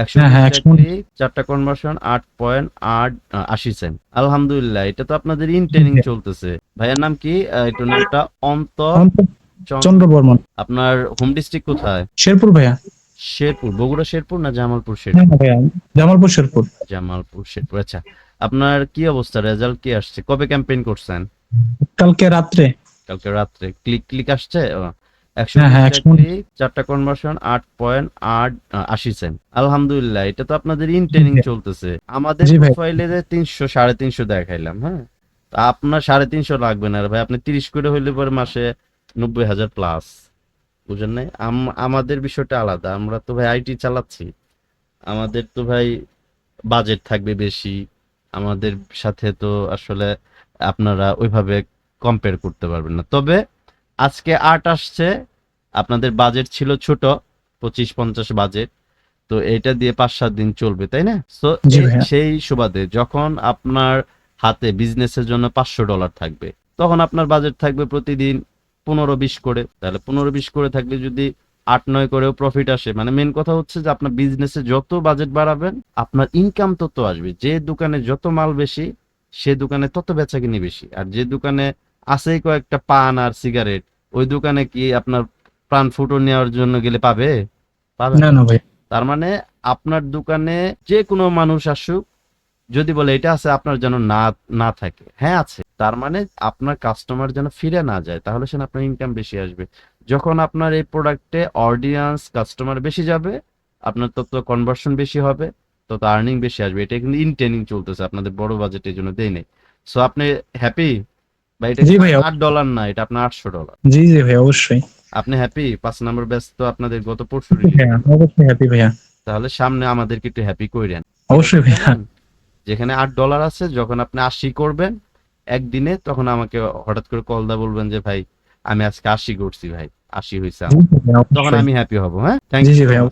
একশো হ্যাঁ, হ্যাঁ, বিশটা একশো- click, চারটা কনভার্সন আট পয়েন্ট আট আশি সেন্ট আলহামদুলিল্লাহ এটা তো আপনাদের ইনটেনিং চলতেছে। ভাইয়ের নাম কি? এটার নামটা অন্তর চন্দ্র। চন্দ্র বর্মন আপনার হোম ডিস্ট্রিক্ট কোথায়? শেরপুর ভাইয়া। শেরপুর বগুড়া শেরপুর না জামালপুর হ্যাঁ শেরপুর জামালপুর শেরপুর। জামালপুর শেরপুর আচ্ছা। আপনার কি অবস্থা? রেজাল্ট কি আসছে? কবে ক্যাম্পেইন করছেন? কালকে রাত্রে। কালকে রাত্রে। ক্লিক ক্লিক আসছে? একশো হ্যাঁ, হ্যাঁ, চারটা কনভার্সন আট পয়েন্ট আট আশি সেন্ট আলহামদুলিল্লাহ এটা তো আপনাদের জি। ভাই। চলতেছে আমাদের প্রোফাইলে তিনশো সাড়ে তিনশো দেখাইলাম হ্যাঁ? তা আপনার সাড়ে তিনশো লাগবে না ভাই। আপনি তিরিশ করে হইলে পরে মাসে নব্বই হাজার প্লাস বুঝেন নাই? আম- আমাদের বিষয়টা আলাদা। আমরা তো ভাই আইটি চালাচ্ছি। আমাদের তো ভাই বাজেট থাকবে বেশি। আমাদের সাথে তো আসলে আপনারা ওইভাবে কম্পেয়ার করতে পারবেন না। তবে আজকে আট আসছে। আপনাদের বাজেট ছিল ছোট পঁচিশ পঞ্চাশ বাজেট তো এটা দিয়ে পাঁচ সাত দিন চলবে তাই না? তো সেই সুবাদে যখন আপনার হাতে বিজনেসের জন্য পাঁচশো ডলার থাকবে তখন আপনার বাজেট থাকবে প্রতিদিন পনেরো বিশ করে। তাহলে পনেরো বিশ করে থাকলে যদি আট নয় করেও প্রফিট আসে মানে মেন কথা হচ্ছে যে আপনার বিজনেসে যত বাজেট বাড়াবেন আপনার ইনকাম তত আসবে। যে দোকানে যত মাল বেশি সে দোকানে তত বেচা কিনি বেশি। আর যে দোকানে আছেই কয়েকটা পান আর সিগারেট ওই দোকানে কি আপনার প্রাণ ফুটো নেওয়ার জন্য গেলে পাবে? পাবে না। না। ভাই। তার মানে আপনার দোকানে যে কোনো মানুষ আসুক যদি বলে এটা আছে আপনার যেন না না থাকে। হ্যাঁ আছে। তার মানে আপনার কাস্টমার যেন ফিরে না যায় তাহলে সেন আপনার ইনকাম বেশি আসবে। যখন আপনার এই প্রোডাক্টে অডিয়েন্স কাস্টমার বেশি যাবে আপনার তত কনভার্সন বেশি হবে তত আর্নিং বেশি আসবে। এটা কিন্তু ইনটেনিং চলতেছে আপনাদের বড় বাজেটের জন্য দেই নেই। সো আপনি হ্যাপি বা এটা। আট ডলার না এটা আপনার আটশো ডলার জি জি ভাই অবশ্যই। আপনি হ্যাপি পাঁচ নম্বর ব্যাচ তো আপনাদের গত পরশু হ্যাঁ অবশ্যই হ্যাপি ভাইয়া। তাহলে সামনে আমাদেরকে একটু হ্যাপি করেন অবশ্যই ভাইয়া। যেখানে আট ডলার আছে যখন আপনি আশি করবেন একদিনে তখন আমাকে হঠাৎ করে কল দা বলবেন যে ভাই আমি আজকে আশি করছি ভাই আশি হয়েছে তখন আমি হ্যাপি হব হ্যাঁ? থ্যাংক ইউ ভাইয়া।